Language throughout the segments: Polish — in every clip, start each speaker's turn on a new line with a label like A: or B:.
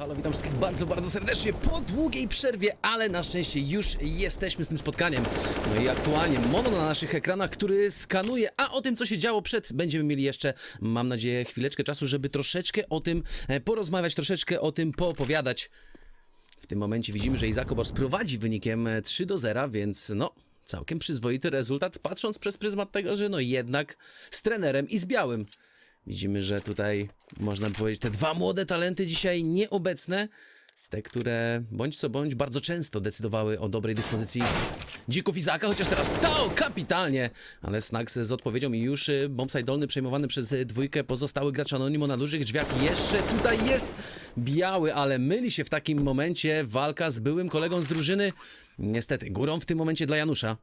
A: halo, witam wszystkich bardzo, bardzo serdecznie po długiej przerwie, ale na szczęście już jesteśmy z tym spotkaniem. No i aktualnie mono na naszych ekranach, który skanuje, a o tym, co się działo przed, będziemy mieli jeszcze, mam nadzieję, chwileczkę czasu, żeby troszeczkę o tym e, porozmawiać, troszeczkę o tym poopowiadać. W tym momencie widzimy, że Izako Bors prowadzi wynikiem e, 3 do 0, więc no, całkiem przyzwoity rezultat, patrząc przez pryzmat tego, że no jednak z trenerem i z białym. Widzimy, że tutaj można by powiedzieć, te dwa młode talenty dzisiaj nieobecne, te, które bądź co bądź bardzo często decydowały o dobrej dyspozycji dzików Izaka, chociaż teraz stał kapitalnie, ale Snags z odpowiedzią i już y, bombsite dolny przejmowany przez y, dwójkę pozostały gracz Anonimo na dużych drzwiach. Jeszcze tutaj jest biały, ale myli się w takim momencie walka z byłym kolegą z drużyny. Niestety, górą w tym momencie dla Janusza.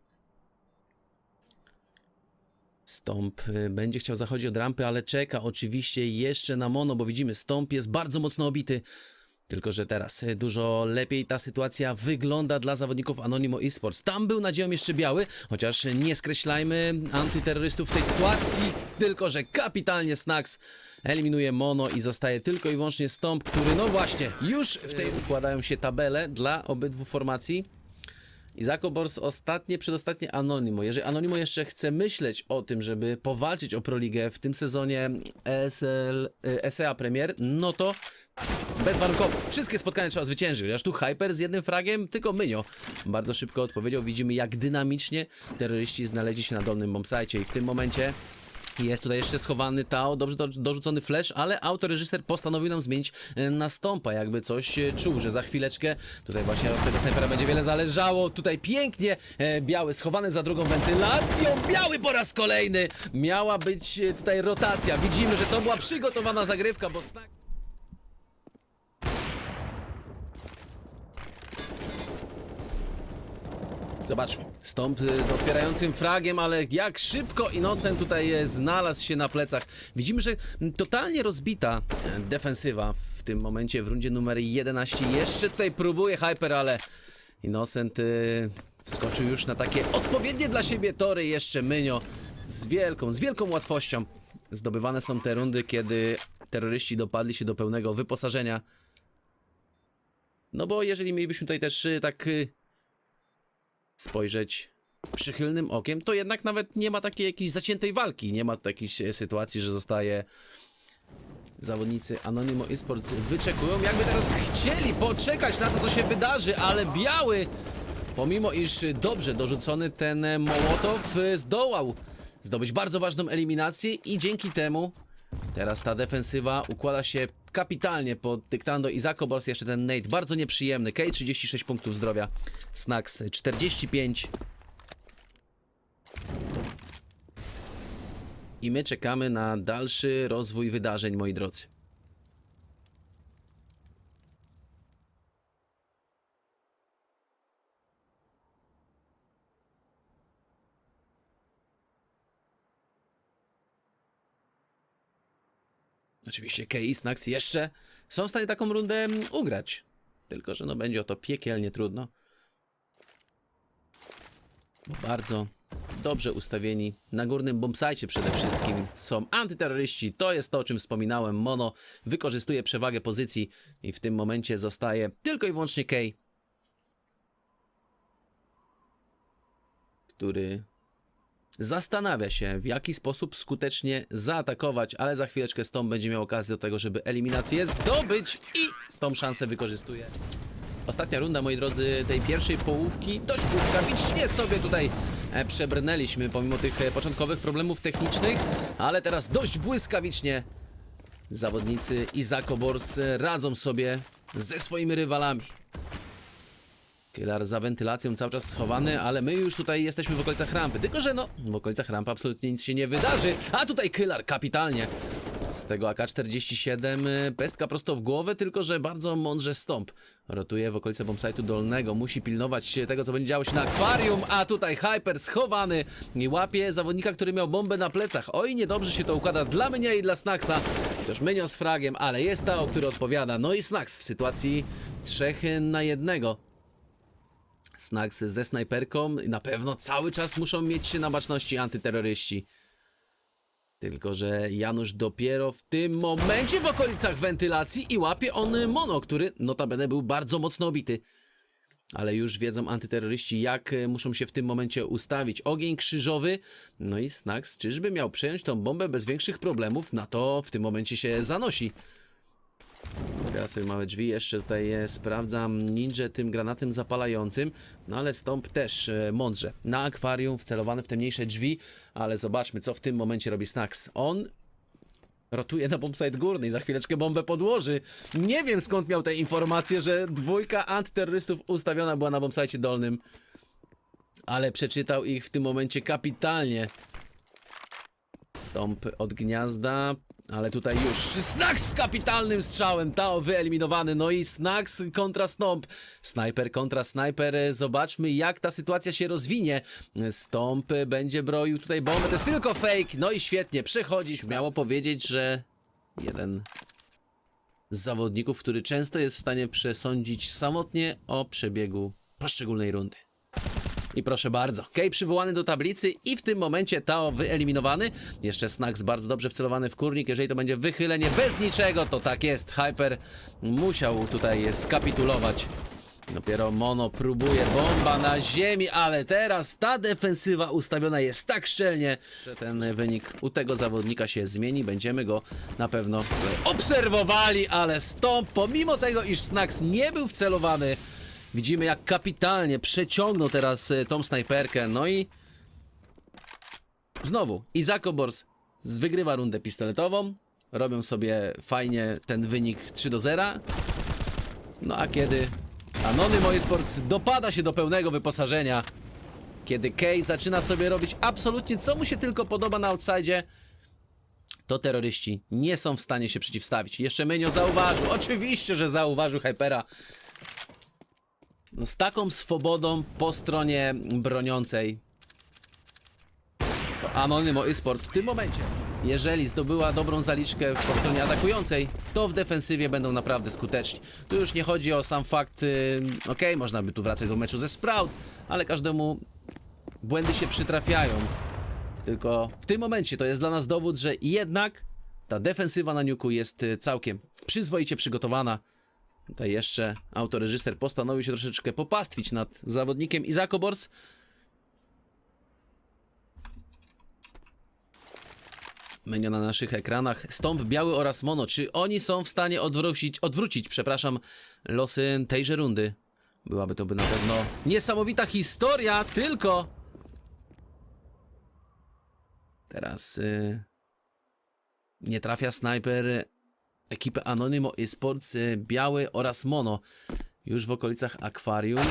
A: Stąp y, będzie chciał zachodzić od rampy, ale czeka oczywiście jeszcze na mono, bo widzimy, Stąp jest bardzo mocno obity. Tylko, że teraz y, dużo lepiej ta sytuacja wygląda dla zawodników Anonimo Esports. Tam był nadzieją jeszcze biały, chociaż nie skreślajmy antyterrorystów w tej sytuacji. Tylko, że kapitalnie Snax eliminuje mono i zostaje tylko i wyłącznie Stąp, który no właśnie, już w tej układają się tabele dla obydwu formacji. Izako Bors ostatnie, przedostatnie Anonimo. Jeżeli Anonimo jeszcze chce myśleć o tym, żeby powalczyć o Proligę w tym sezonie ESL, y, SEA Premier, no to bezwarunkowo. Wszystkie spotkania trzeba zwyciężyć. Chociaż tu Hyper z jednym fragiem, tylko Mynio. Bardzo szybko odpowiedział. Widzimy jak dynamicznie terroryści znaleźli się na dolnym bombsite i w tym momencie jest tutaj jeszcze schowany Tao, dobrze do, dorzucony flash, ale autoreżyser postanowił nam zmienić e, na stąpa, jakby coś e, czuł, że za chwileczkę tutaj właśnie od tego snajpera będzie wiele zależało. Tutaj pięknie e, biały schowany za drugą wentylacją. Biały po raz kolejny. Miała być tutaj rotacja. Widzimy, że to była przygotowana zagrywka, bo Snack... Zobacz, stąp y, z otwierającym fragiem, ale jak szybko Innocent tutaj e, znalazł się na plecach. Widzimy, że totalnie rozbita e, defensywa w tym momencie w rundzie numer 11. Jeszcze tutaj próbuje Hyper, ale Innocent y, wskoczył już na takie odpowiednie dla siebie tory. Jeszcze Mynio z wielką, z wielką łatwością. Zdobywane są te rundy, kiedy terroryści dopadli się do pełnego wyposażenia. No bo jeżeli mielibyśmy tutaj też y, tak y, spojrzeć przychylnym okiem, to jednak nawet nie ma takiej jakiejś zaciętej walki. Nie ma takiej sytuacji, że zostaje zawodnicy Anonimo Esports wyczekują, jakby teraz chcieli poczekać na to, co się wydarzy, ale biały, pomimo iż dobrze dorzucony ten Mołotow, zdołał zdobyć bardzo ważną eliminację i dzięki temu teraz ta defensywa układa się kapitalnie pod dyktando Izako Bols, jeszcze ten Nate, bardzo nieprzyjemny, K 36 punktów zdrowia, Snax 45 i my czekamy na dalszy rozwój wydarzeń, moi drodzy. Oczywiście Kei i Snax jeszcze są w stanie taką rundę mm, ugrać. Tylko, że no będzie o to piekielnie trudno. Bo bardzo dobrze ustawieni na górnym bombsite przede wszystkim są antyterroryści. To jest to, o czym wspominałem. Mono wykorzystuje przewagę pozycji i w tym momencie zostaje tylko i wyłącznie Kei. Który zastanawia się, w jaki sposób skutecznie zaatakować, ale za chwileczkę Stone będzie miał okazję do tego, żeby eliminację zdobyć i tą szansę wykorzystuje. Ostatnia runda, moi drodzy, tej pierwszej połówki dość błyskawicznie sobie tutaj e, przebrnęliśmy, pomimo tych e, początkowych problemów technicznych, ale teraz dość błyskawicznie zawodnicy Izako Bors e, radzą sobie ze swoimi rywalami. Killer za wentylacją cały czas schowany, ale my już tutaj jesteśmy w okolicach rampy. Tylko, że no, w okolicach rampy absolutnie nic się nie wydarzy. A tutaj Killer kapitalnie. Z tego AK-47 y, pestka prosto w głowę, tylko że bardzo mądrze stąp. Rotuje w okolice bombsite'u dolnego, musi pilnować tego, co będzie działo się na akwarium, a tutaj Hyper schowany i łapie zawodnika, który miał bombę na plecach. Oj, niedobrze się to układa dla mnie i dla Snaxa. Chociaż Mynio z fragiem, ale jest Tao, który odpowiada. No i Snax w sytuacji trzech na jednego. Snags ze snajperką na pewno cały czas muszą mieć się na baczności antyterroryści. Tylko, że Janusz dopiero w tym momencie w okolicach wentylacji i łapie on mono, który notabene był bardzo mocno obity. Ale już wiedzą antyterroryści, jak muszą się w tym momencie ustawić. Ogień krzyżowy, no i Snax, czyżby miał przejąć tą bombę bez większych problemów? Na to w tym momencie się zanosi. Teraz sobie małe drzwi, jeszcze tutaj e, sprawdzam ninja tym granatem zapalającym, no ale stąp też e, mądrze. Na akwarium wcelowany w te mniejsze drzwi, ale zobaczmy co w tym momencie robi Snax. On rotuje na bombsite górny i za chwileczkę bombę podłoży. Nie wiem skąd miał te informacje, że dwójka antyterrorystów ustawiona była na bombsite dolnym, ale przeczytał ich w tym momencie kapitalnie. Stąp od gniazda, ale tutaj już Snax z kapitalnym strzałem, Tao wyeliminowany, no i Snax kontra Stomp, Sniper kontra Sniper, zobaczmy jak ta sytuacja się rozwinie. Stomp będzie broił tutaj bombę, to jest tylko fake, no i świetnie, przechodzi, śmiało powiedzieć, że jeden z zawodników, który często jest w stanie przesądzić samotnie o przebiegu poszczególnej rundy. I proszę bardzo, Kej przywołany do tablicy i w tym momencie Tao wyeliminowany. Jeszcze Snax bardzo dobrze wcelowany w kurnik. Jeżeli to będzie wychylenie bez niczego, to tak jest. Hyper musiał tutaj skapitulować. Dopiero Mono próbuje, bomba na ziemi, ale teraz ta defensywa ustawiona jest tak szczelnie, że ten wynik u tego zawodnika się zmieni. Będziemy go na pewno obserwowali, ale stąd, pomimo tego, iż Snax nie był wcelowany, Widzimy jak kapitalnie przeciągnął teraz e, tą snajperkę, no i znowu Izako Bors z- wygrywa rundę pistoletową, robią sobie fajnie ten wynik 3 do 0. No a kiedy Anonymo Esports dopada się do pełnego wyposażenia, kiedy Kay zaczyna sobie robić absolutnie co mu się tylko podoba na outside, to terroryści nie są w stanie się przeciwstawić. Jeszcze Menio zauważył, oczywiście, że zauważył Hypera, no z taką swobodą po stronie broniącej Anonymo Esports w tym momencie, jeżeli zdobyła dobrą zaliczkę po stronie atakującej, to w defensywie będą naprawdę skuteczni. Tu już nie chodzi o sam fakt, yy, okej, można by tu wracać do meczu ze Sprout, ale każdemu błędy się przytrafiają. Tylko w tym momencie to jest dla nas dowód, że jednak ta defensywa na Niuku jest y, całkiem przyzwoicie przygotowana. Tutaj jeszcze autoreżyser postanowił się troszeczkę popastwić nad zawodnikiem Izako Bors. Menu na naszych ekranach. Stąp biały oraz mono. Czy oni są w stanie odwrócić, odwrócić, przepraszam, losy tejże rundy? Byłaby to by na pewno niesamowita historia, tylko... Teraz... Y... Nie trafia snajper ekipę Anonymo Esports y, Biały oraz Mono już w okolicach akwarium.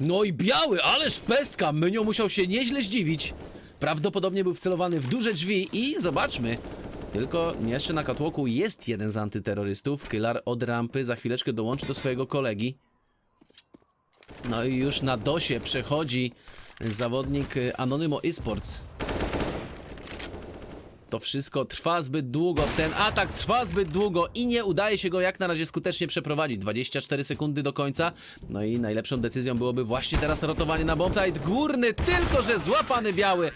A: No i Biały, ależ pestka! Mynio musiał się nieźle zdziwić. Prawdopodobnie był wcelowany w duże drzwi i zobaczmy. Tylko jeszcze na katłoku jest jeden z antyterrorystów. Kylar od rampy za chwileczkę dołączy do swojego kolegi. No i już na dosie przechodzi zawodnik y, Anonymo Esports. To wszystko trwa zbyt długo, ten atak trwa zbyt długo i nie udaje się go jak na razie skutecznie przeprowadzić. 24 sekundy do końca, no i najlepszą decyzją byłoby właśnie teraz rotowanie na bombsite górny, tylko że złapany biały.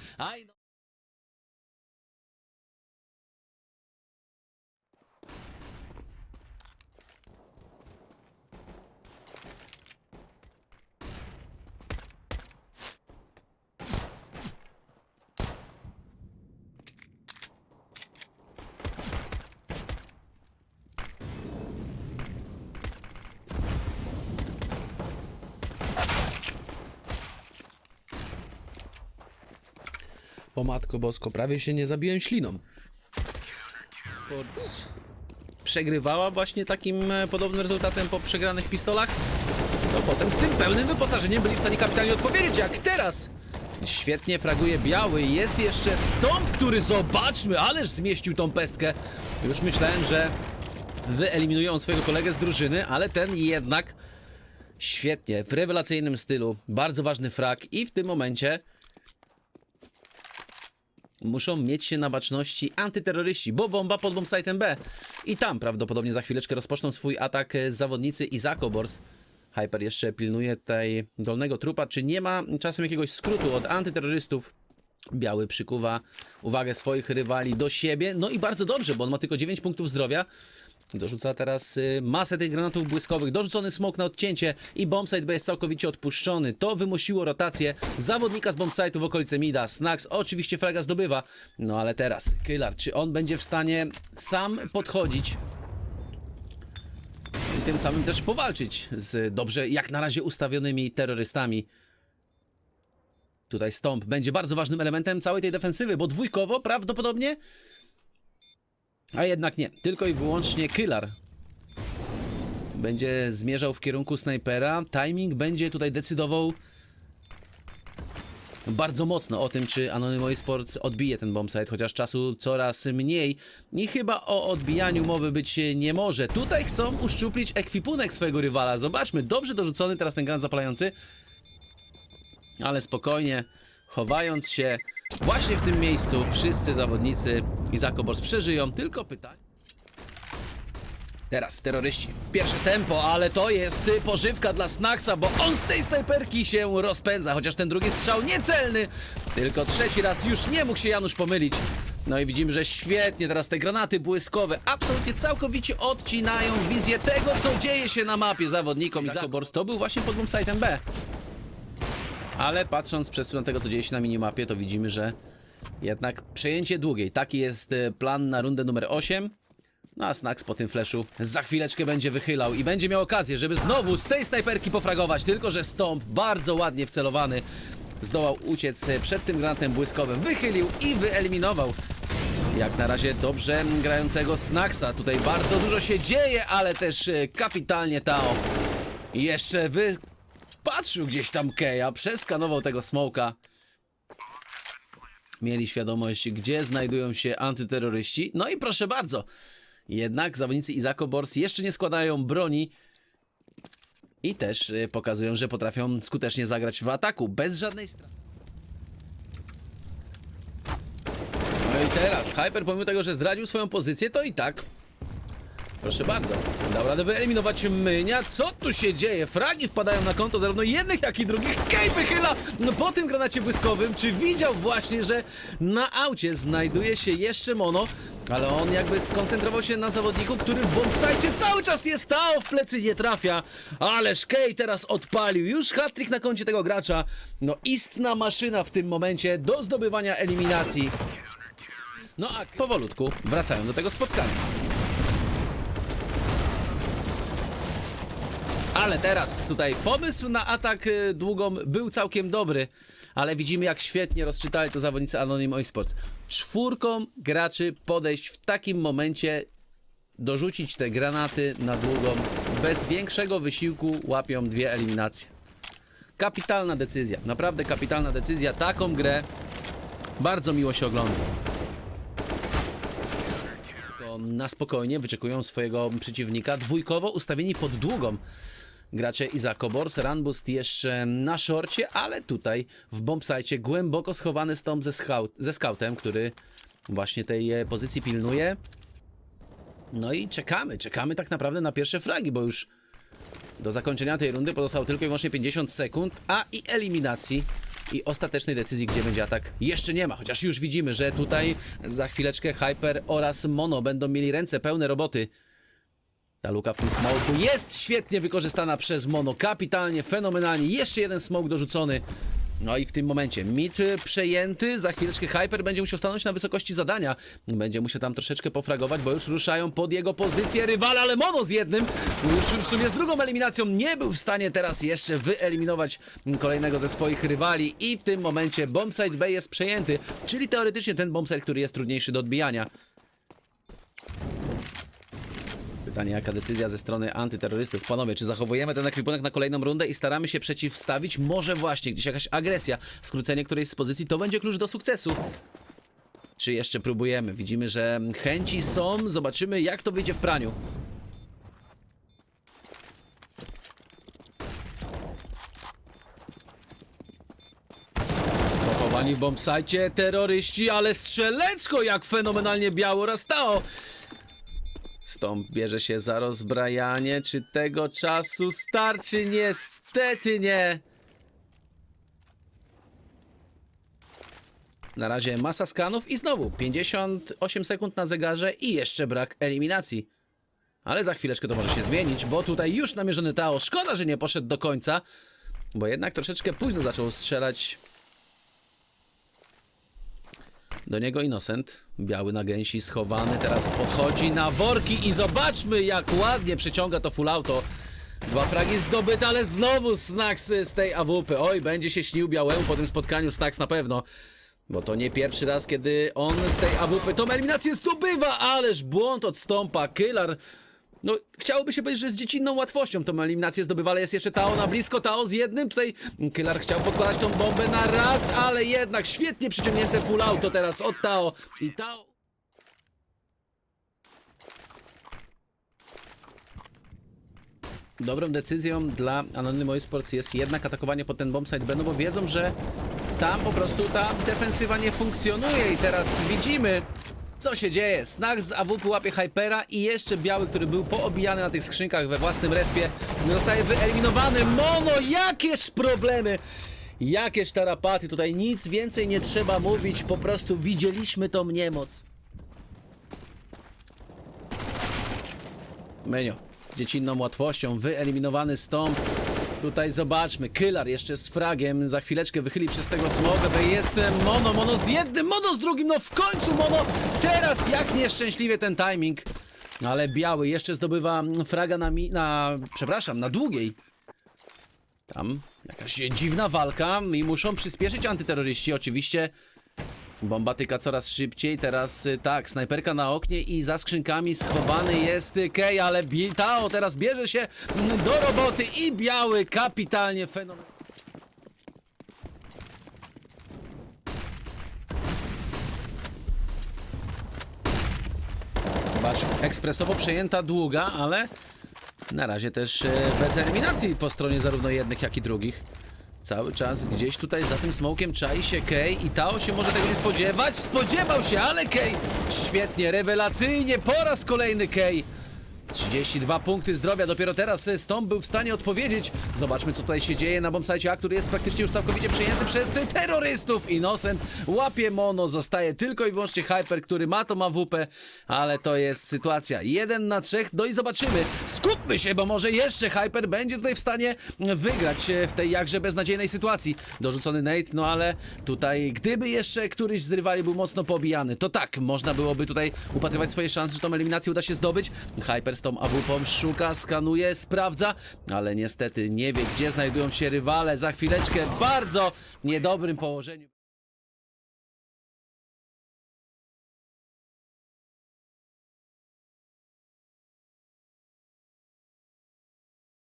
A: O matko bosko, prawie się nie zabiłem śliną. Pod... Przegrywała właśnie takim e, podobnym rezultatem po przegranych pistolach. To potem z tym pełnym wyposażeniem byli w stanie kapitalnie odpowiedzieć, jak teraz. Świetnie fraguje biały. Jest jeszcze stąd, który zobaczmy, ależ zmieścił tą pestkę. Już myślałem, że wyeliminują swojego kolegę z drużyny, ale ten jednak świetnie, w rewelacyjnym stylu. Bardzo ważny frag i w tym momencie muszą mieć się na baczności antyterroryści, bo bomba pod bombsite'em B. I tam prawdopodobnie za chwileczkę rozpoczną swój atak e, zawodnicy Izako Bors. Hyper jeszcze pilnuje tutaj dolnego trupa. Czy nie ma czasem jakiegoś skrótu od antyterrorystów? Biały przykuwa uwagę swoich rywali do siebie. No i bardzo dobrze, bo on ma tylko 9 punktów zdrowia. Dorzuca teraz y, masę tych granatów błyskowych, dorzucony smok na odcięcie i bombsite B jest całkowicie odpuszczony. To wymusiło rotację zawodnika z bombsite'u w okolice Mida. Snax oczywiście fraga zdobywa, no ale teraz Killer, czy on będzie w stanie sam podchodzić i tym samym też powalczyć z dobrze jak na razie ustawionymi terrorystami? Tutaj Stomp będzie bardzo ważnym elementem całej tej defensywy, bo dwójkowo prawdopodobnie a jednak nie, tylko i wyłącznie Killer będzie zmierzał w kierunku snajpera. Timing będzie tutaj decydował bardzo mocno o tym, czy Anonymous Sports odbije ten bombsite, chociaż czasu coraz mniej i chyba o odbijaniu mowy być nie może. Tutaj chcą uszczuplić ekwipunek swojego rywala. Zobaczmy, dobrze dorzucony teraz ten granat zapalający, ale spokojnie, chowając się właśnie w tym miejscu, wszyscy zawodnicy Izakobors przeżyją, tylko pytanie. Teraz terroryści. Pierwsze tempo, ale to jest pożywka dla Snacksa, bo on z tej snajperki się rozpędza, chociaż ten drugi strzał niecelny. Tylko trzeci raz już nie mógł się Janusz pomylić. No i widzimy, że świetnie teraz te granaty błyskowe absolutnie całkowicie odcinają wizję tego, co dzieje się na mapie zawodnikom. Izakobors to był właśnie pod bombsite'em B. Ale patrząc przez pryzmat tego, co dzieje się na minimapie, to widzimy, że jednak przejęcie długiej. Taki jest e, plan na rundę numer 8. No a Snax po tym flashu za chwileczkę będzie wychylał i będzie miał okazję, żeby znowu z tej snajperki pofragować. Tylko, że Stomp bardzo ładnie wcelowany zdołał uciec e, przed tym granatem błyskowym. Wychylił i wyeliminował jak na razie dobrze grającego Snaxa. Tutaj bardzo dużo się dzieje, ale też e, kapitalnie Tao. Jeszcze wy patrzył gdzieś tam Keja, przeskanował tego smoka. Mieli świadomość, gdzie znajdują się antyterroryści. No i proszę bardzo. Jednak zawodnicy Izako Bors jeszcze nie składają broni i też y, pokazują, że potrafią skutecznie zagrać w ataku bez żadnej straty. No i teraz Hyper pomimo tego, że zdradził swoją pozycję, to i tak Proszę bardzo. Dał radę wyeliminować Mynia. Co tu się dzieje? Fragi wpadają na konto zarówno jednych, jak i drugich. Kej wychyla no, po tym granacie błyskowym. Czy widział właśnie, że na aucie znajduje się jeszcze Mono? Ale on jakby skoncentrował się na zawodniku, który w bombsite cały czas jest stał w plecy nie trafia. Ależ Kej teraz odpalił. Już hat-trick na koncie tego gracza. No istna maszyna w tym momencie do zdobywania eliminacji. No a powolutku wracają do tego spotkania. Ale teraz tutaj pomysł na atak y, długą był całkiem dobry, ale widzimy jak świetnie rozczytali to zawodnicy Anonim Esports. Czwórką graczy podejść w takim momencie, dorzucić te granaty na długą, bez większego wysiłku łapią dwie eliminacje. Kapitalna decyzja, naprawdę kapitalna decyzja. Taką grę bardzo miło się ogląda. Na spokojnie wyczekują swojego przeciwnika, dwójkowo ustawieni pod długą. Gracze Izako Bors, Runboost jeszcze na szorcie, ale tutaj w bombsite głęboko schowany stąd ze, scout, ze scoutem, który właśnie tej e, pozycji pilnuje. No i czekamy, czekamy tak naprawdę na pierwsze fragi, bo już do zakończenia tej rundy pozostało tylko i wyłącznie 50 sekund, a i eliminacji i ostatecznej decyzji, gdzie będzie atak, jeszcze nie ma. Chociaż już widzimy, że tutaj za chwileczkę Hyper oraz Mono będą mieli ręce pełne roboty. Ta luka w tym smoku jest świetnie wykorzystana przez Mono. Kapitalnie, fenomenalnie. Jeszcze jeden smok dorzucony. No i w tym momencie mit przejęty, za chwileczkę Hyper będzie musiał stanąć na wysokości zadania. Będzie musiał tam troszeczkę pofragować, bo już ruszają pod jego pozycję rywale, ale Mono z jednym, już w sumie z drugą eliminacją nie był w stanie teraz jeszcze wyeliminować kolejnego ze swoich rywali i w tym momencie bombsite B jest przejęty, czyli teoretycznie ten bombsite, który jest trudniejszy do odbijania. Pytanie, jaka decyzja ze strony antyterrorystów? Panowie, czy zachowujemy ten ekwipunek na kolejną rundę i staramy się przeciwstawić? Może właśnie gdzieś jakaś agresja, skrócenie którejś z pozycji to będzie klucz do sukcesu. Czy jeszcze próbujemy? Widzimy, że chęci są. Zobaczymy, jak to wyjdzie w praniu. Pochowani w bombsajcie terroryści, ale strzelecko jak fenomenalnie biało rastało. Stąd bierze się za rozbrajanie. Czy tego czasu starczy? Niestety nie. Na razie masa skanów i znowu 58 sekund na zegarze i jeszcze brak eliminacji. Ale za chwileczkę to może się zmienić, bo tutaj już namierzony Tao. Szkoda, że nie poszedł do końca, bo jednak troszeczkę późno zaczął strzelać do niego Innocent, biały na gęsi, schowany, teraz podchodzi na worki i zobaczmy jak ładnie przyciąga to full auto. Dwa fragi zdobyte, ale znowu Snax z tej AWP. Oj, będzie się śnił białemu po tym spotkaniu Snax na pewno. Bo to nie pierwszy raz, kiedy on z tej AWP tą eliminację zdobywa, ależ błąd odstąpa. Kylar no, chciałoby się powiedzieć, że z dziecinną łatwością tą eliminację zdobywa, ale jest jeszcze Tao na blisko, Tao z jednym, tutaj Kylar chciał podkładać tą bombę na raz, ale jednak świetnie przyciągnięte full auto teraz od Tao. I Tao... Dobrą decyzją dla Anonymous Sports jest jednak atakowanie pod ten bombsite B, no bo wiedzą, że tam po prostu ta defensywa nie funkcjonuje i teraz widzimy co się dzieje. Snack z AWP łapie Hypera i jeszcze biały, który był poobijany na tych skrzynkach we własnym respie zostaje wyeliminowany. Mono, jakież problemy! Jakież tarapaty, tutaj nic więcej nie trzeba mówić, po prostu widzieliśmy tą niemoc. Menio, z dziecinną łatwością, wyeliminowany stąd. Tutaj zobaczmy, Kylar jeszcze z fragiem, za chwileczkę wychyli przez tego smoga, bo jest Mono, Mono z jednym, Mono z drugim, no w końcu Mono, teraz jak nieszczęśliwie ten timing. Ale biały jeszcze zdobywa fraga na, mi, na, przepraszam, na długiej. Tam jakaś dziwna walka i muszą przyspieszyć antyterroryści, oczywiście. Bomba tyka coraz szybciej, teraz y, tak, snajperka na oknie i za skrzynkami schowany jest y, Kej, ale Bi- Tao teraz bierze się mm, do roboty i biały kapitalnie fenomen. Zobacz, ekspresowo przejęta długa, ale na razie też e, bez eliminacji po stronie zarówno jednych, jak i drugich. Cały czas gdzieś tutaj za tym smokiem czai się Kej i Tao się może tego nie spodziewać. Spodziewał się, ale Kej świetnie, rewelacyjnie, po raz kolejny Kej. 32 punkty zdrowia, dopiero teraz e, Stomp był w stanie odpowiedzieć. Zobaczmy, co tutaj się dzieje na bombsite który jest praktycznie już całkowicie przejęty przez terrorystów. Innocent łapie mono, zostaje tylko i wyłącznie Hyper, który ma tą AWP, ale to jest sytuacja 1 na 3. No i zobaczymy, skupmy się, bo może jeszcze Hyper będzie tutaj w stanie wygrać e, w tej jakże beznadziejnej sytuacji. Dorzucony Nate, no ale tutaj, gdyby jeszcze któryś z rywali był mocno pobijany, to tak, można byłoby tutaj upatrywać swoje szanse, że tą eliminację uda się zdobyć. Hyper z tą AWP szuka, skanuje, sprawdza, ale niestety nie wie, gdzie znajdują się rywale. Za chwileczkę w bardzo niedobrym położeniu.